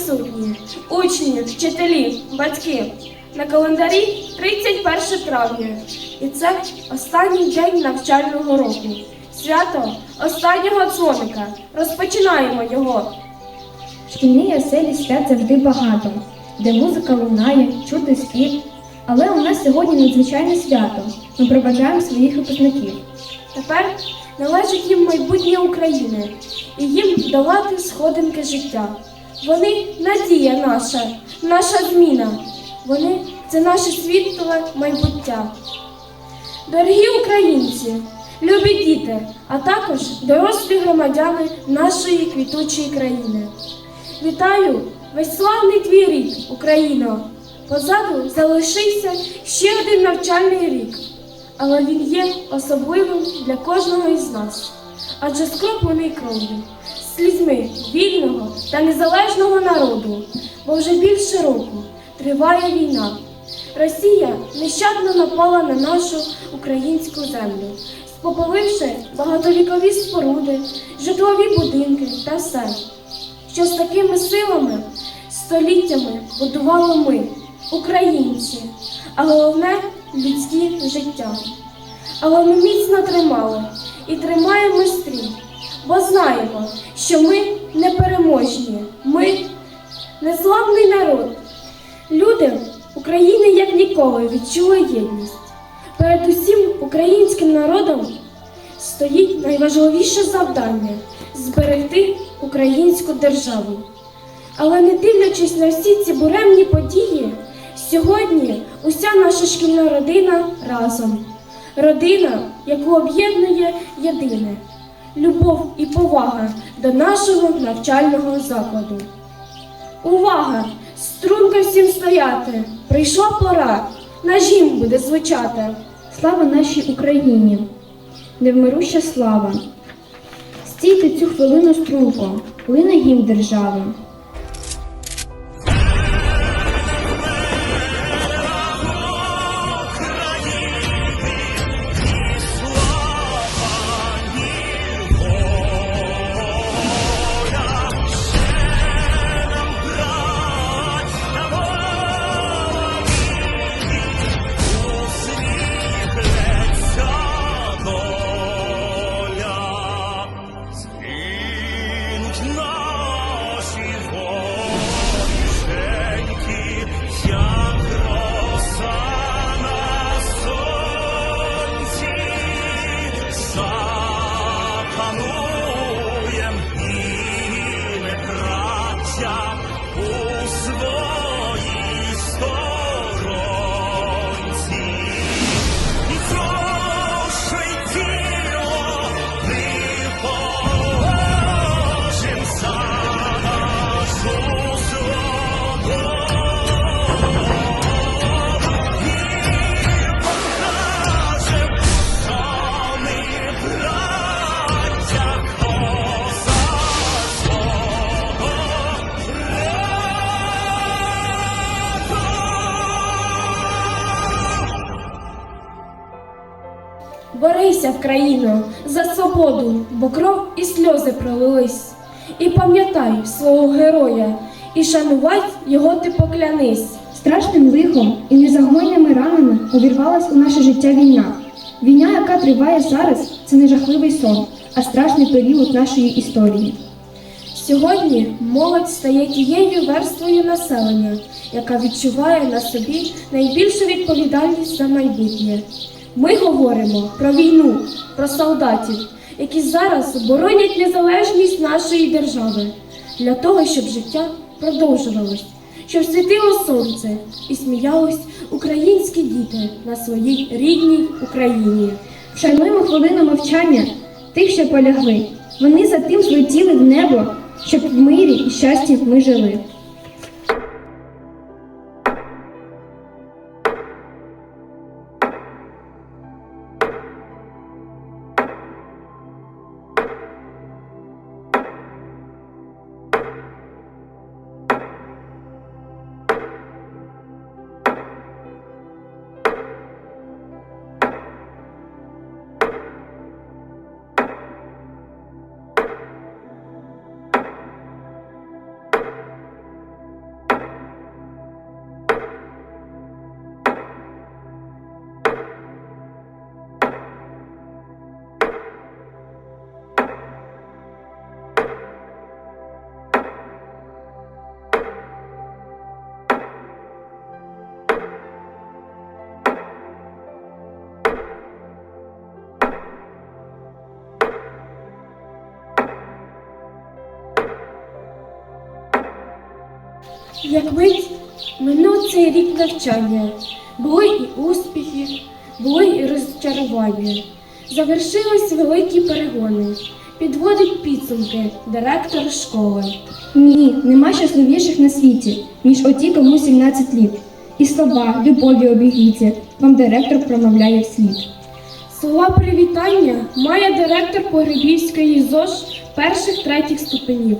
присутні, учні, вчителі, батьки. На календарі 31 травня, і це останній день навчального року. Свято останнього дзвоника. Розпочинаємо його. В шкільній оселі свят завжди багато, де музика лунає, чути спів. Але у нас сьогодні надзвичайне свято. Ми проведжаємо своїх випускників. Тепер належить їм майбутнє України і їм долати сходинки життя. Вони надія наша, наша зміна. Вони це наше світле майбуття. Дорогі українці, любі діти, а також дорослі громадяни нашої квітучої країни. Вітаю весь славний твій рік, Україно! Позаду залишився ще один навчальний рік, але він є особливим для кожного із нас, адже скроплений кров'ю, слізьми вільного та незалежного народу, бо вже більше року триває війна. Росія нещадно напала на нашу українську землю, спопаливши багатовікові споруди, житлові будинки та все, що з такими силами століттями будували ми, українці, а головне людські життя. Але ми міцно тримали і тримаємо стрій, бо знаємо, що ми непереможні, ми незламний народ. Люди України як ніколи відчули єдність. Перед усім українським народом стоїть найважливіше завдання зберегти українську державу. Але не дивлячись на всі ці буремні події, сьогодні уся наша шкільна родина разом. Родина, яку об'єднує єдине любов і повага до нашого навчального закладу. Увага! Струнка всім стояти! Прийшла пора, наш гімн буде звучати. Слава нашій Україні! Невмируща слава! Стійте цю хвилину струнко, плине гімн держави. За бо кров і сльози пролились. І пам'ятай свого героя, і шанувай його ти поклянись. Страшним лихом і незагойними ранами увірвалась у наше життя війна. Війна, яка триває зараз, це не жахливий сон, а страшний період нашої історії. Сьогодні молодь стає тією верствою населення, яка відчуває на собі найбільшу відповідальність за майбутнє. Ми говоримо про війну, про солдатів, які зараз боронять незалежність нашої держави для того, щоб життя продовжувалось, щоб світило сонце і сміялись українські діти на своїй рідній Україні. Вшануємо хвилину мовчання тих, що полягли. Вони за тим злетіли в небо, щоб в мирі і щасті ми жили. Як мить минув цей рік навчання, були і успіхи, були і розчарування. Завершились великі перегони. Підводить підсумки директор школи. Ні, нема щасливіших на світі, ніж оті, кому 17 літ. І слова, любові обігріться, вам директор промовляє вслід. Слова привітання має директор Погребівської ЗОЖ перших третіх ступенів.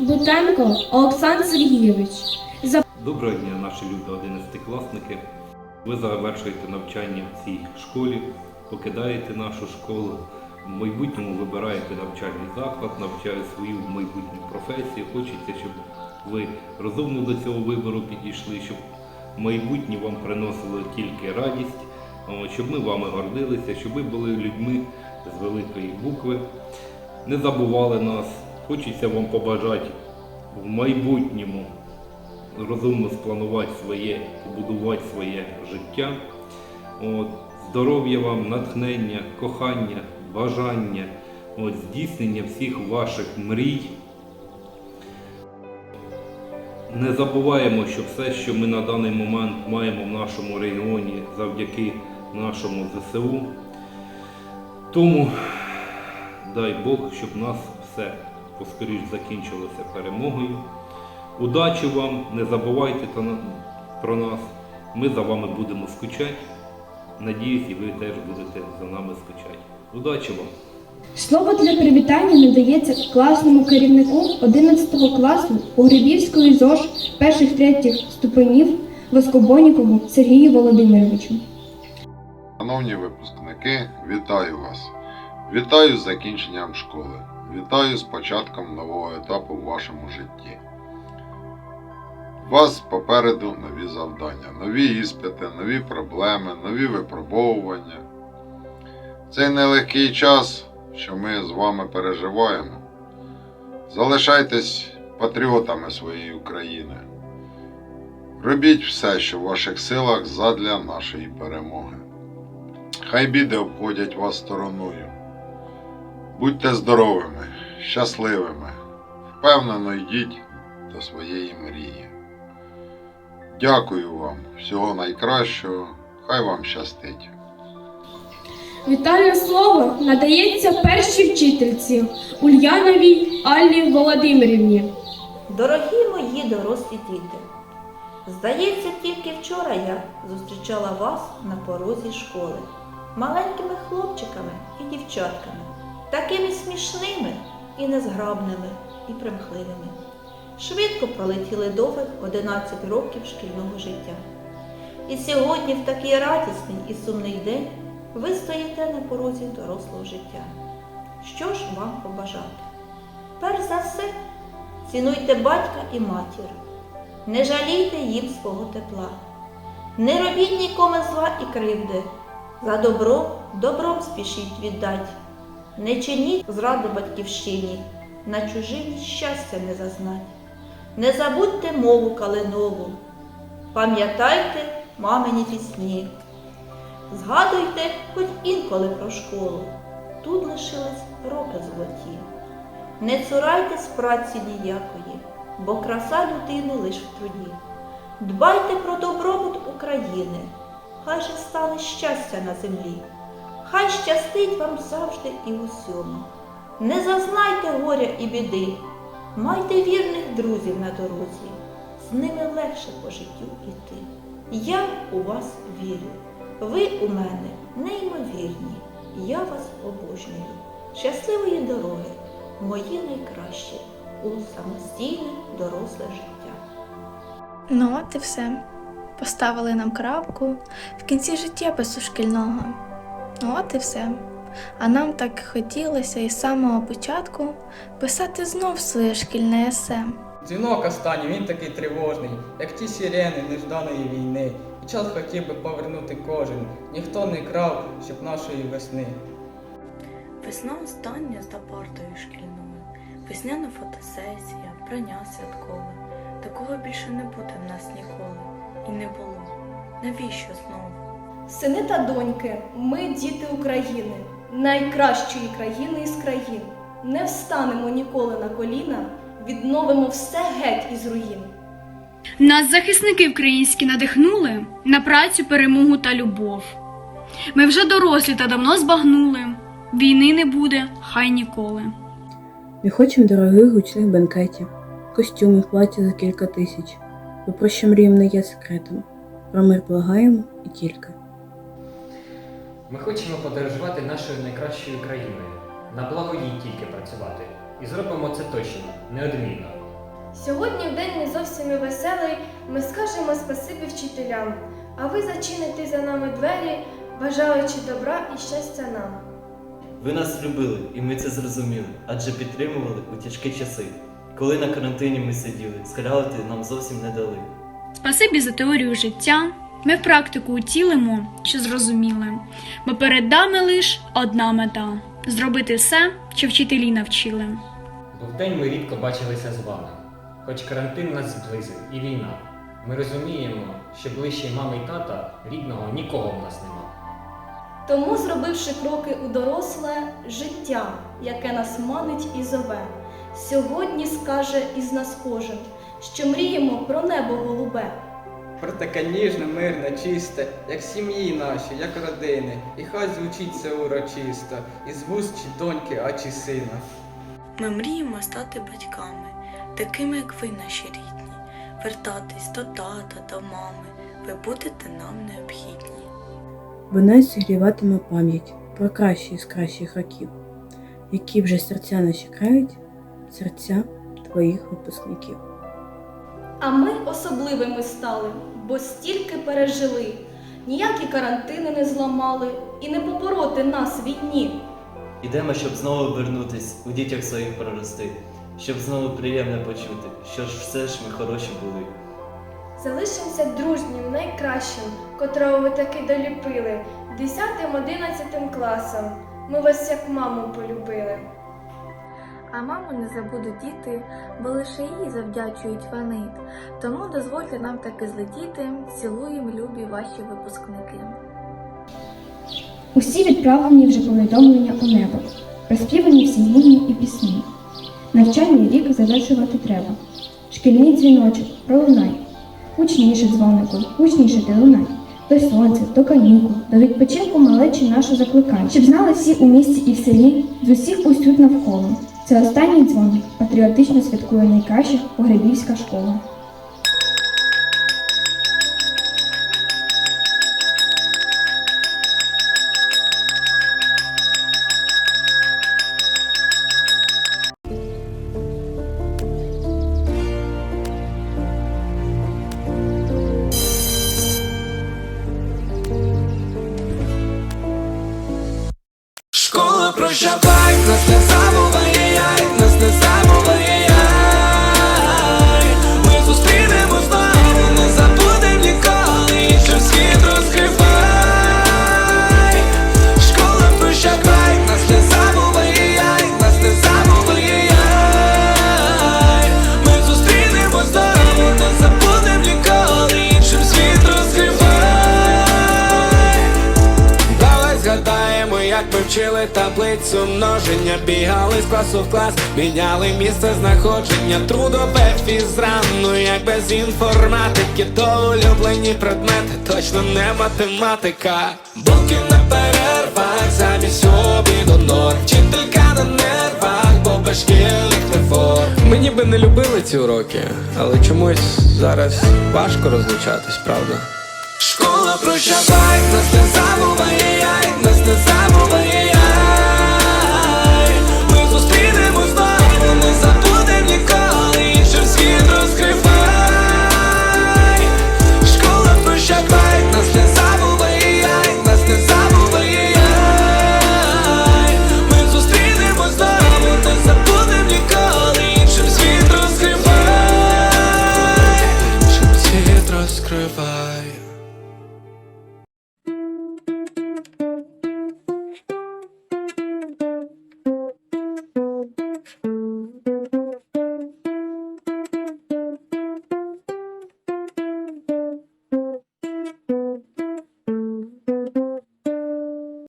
Бутенко Олександр Сергійович. Доброго дня, наші люди, 11-класники. Ви завершуєте навчання в цій школі, покидаєте нашу школу, в майбутньому вибираєте навчальний заклад, навчаєте свою майбутню професію. Хочеться, щоб ви розумно до цього вибору підійшли, щоб майбутнє вам приносило тільки радість, щоб ми вами гордилися, щоб ви були людьми з великої букви, не забували нас. Хочеться вам побажати в майбутньому розумно спланувати своє, побудувати своє життя. От, здоров'я вам, натхнення, кохання, бажання, от, здійснення всіх ваших мрій. Не забуваємо, що все, що ми на даний момент маємо в нашому регіоні завдяки нашому ЗСУ. Тому дай Бог, щоб нас все поскоріш закінчилося перемогою. Удачі вам, не забувайте про нас. Ми за вами будемо скучати. Надіюсь, і ви теж будете за нами скучати. Удачі вам! Слово для привітання надається класному керівнику 11 класу Погребівської ЗОЖ перших третіх ступенів Воскобонікову Сергію Володимировичу. Шановні випускники, вітаю вас! Вітаю з закінченням школи. Вітаю з початком нового етапу в вашому житті. У Вас попереду нові завдання, нові іспити, нові проблеми, нові випробовування. Цей нелегкий час, що ми з вами переживаємо. Залишайтесь патріотами своєї України. Робіть все, що в ваших силах задля нашої перемоги. Хай біди обходять вас стороною. Будьте здоровими, щасливими, впевнено йдіть до своєї мрії. Дякую вам, всього найкращого, хай вам щастить. вітальне слово надається першій вчительці Ульяновій Аллі Володимирівні. Дорогі мої дорослі діти, здається, тільки вчора я зустрічала вас на порозі школи маленькими хлопчиками і дівчатками, такими смішними і незграбними, і примхливими. Швидко пролетіли довгих 11 років шкільного життя. І сьогодні, в такий радісний і сумний день, ви стоїте на порозі дорослого життя. Що ж вам побажати? Перш за все, Цінуйте батька і матір, не жалійте їм свого тепла, не робіть нікому зла і кривди, за добро добром спішіть віддать, не чиніть зраду батьківщині, на чужині щастя не зазнать. Не забудьте мову калинову, пам'ятайте мамині пісні, згадуйте хоч інколи про школу, тут лишились роки золоті. Не цурайтесь праці ніякої, бо краса людини лиш в труді. Дбайте про добробут України, хай же стане щастя на землі, хай щастить вам завжди і усьому. Не зазнайте горя і біди, майте вірних друзів на дорозі, з ними легше по життю іти. Я у вас вірю, ви у мене неймовірні, я вас обожнюю. Щасливої дороги! мої найкращі у самостійне доросле життя. Ну, от і все. Поставили нам крапку в кінці життєпису шкільного. Ну, от і все. А нам так хотілося із самого початку писати знов своє шкільне есе. Дзвінок останній, він такий тривожний, як ті сирени нежданої війни. І час хотів би повернути кожен, ніхто не крав, щоб нашої весни. Весна остання за партою шкільною, весняна фотосесія, прання святкове. Такого більше не буде в нас ніколи. І не було. Навіщо знову? Сини та доньки, ми діти України, найкращої країни із країн. Не встанемо ніколи на коліна, відновимо все геть із руїн. Нас захисники українські надихнули на працю, перемогу та любов. Ми вже дорослі та давно збагнули. Війни не буде, хай ніколи. Не хочемо дорогих гучних бенкетів, костюмів, плаття за кілька тисяч, бо про що мріям не є секретом. Про мир благаємо і тільки. Ми хочемо подорожувати нашою найкращою країною, на благо їй тільки працювати. І зробимо це точно, неодмінно. Сьогодні в день не зовсім і веселий. Ми скажемо спасибі вчителям, а ви зачините за нами двері, бажаючи добра і щастя нам. Ви нас любили, і ми це зрозуміли, адже підтримували у тяжкі часи. Коли на карантині ми сиділи, скаляти нам зовсім не дали. Спасибі за теорію життя. Ми в практику утілимо, що зрозуміли, бо перед нами лиш одна мета зробити все, що вчителі навчили. Бо вдень ми рідко бачилися з вами. Хоч карантин нас зблизив і війна. Ми розуміємо, що ближче мами й тата рідного нікого в нас нема. Тому, зробивши кроки у доросле життя, яке нас манить і зове, сьогодні скаже із нас кожен, що мріємо про небо голубе. Про таке ніжне, мирне, чисте, як сім'ї наші, як родини, і хай звучить це урочисто, із вуст чи доньки, а чи сина. Ми мріємо стати батьками, такими, як ви, наші рідні, вертатись до тата, до мами. Ви будете нам необхідні. Бо нас зігріватиме пам'ять про кращі з кращих років, які вже серця наші крають, серця твоїх випускників. А ми особливими стали, бо стільки пережили. Ніякі карантини не зламали і не побороти нас війні. Ідемо, щоб знову вернутись, у дітях своїх прорости, щоб знову приємне почути, що ж все ж ми хороші були. Залишимося дружнім, найкращим, котрого ви таки доліпили, 10-11 класом. Ми вас як маму полюбили. А маму не забудуть діти, бо лише їй завдячують вони. Тому дозвольте нам таки злетіти, цілуємо любі ваші випускники. Усі відправлені вже повідомлення у небо, розпівані всі гімни і пісні. Навчальний рік завершувати треба. Шкільний дзвіночок, пролунай. Гучніше дзвонику, гучніше ти лунай. До сонця, до канікул, до відпочинку малечі нашу закликай, щоб знали всі у місті і в селі, з усіх усюд навколо. Це останній дзвоник патріотично святкує найкраща погребівська школа. Школа прощавай, нас не забуває, ми таблицю множення, бігали з класу в клас, міняли місце знаходження, трудове фізрану, як без інформатики, то улюблені предмети, точно не математика. Булки на перервах, замість обіду норм, вчителька на нервах, бо без шкільних. Ми ніби не любили ці уроки, але чомусь зараз важко розлучатись, правда? Школа прощавай,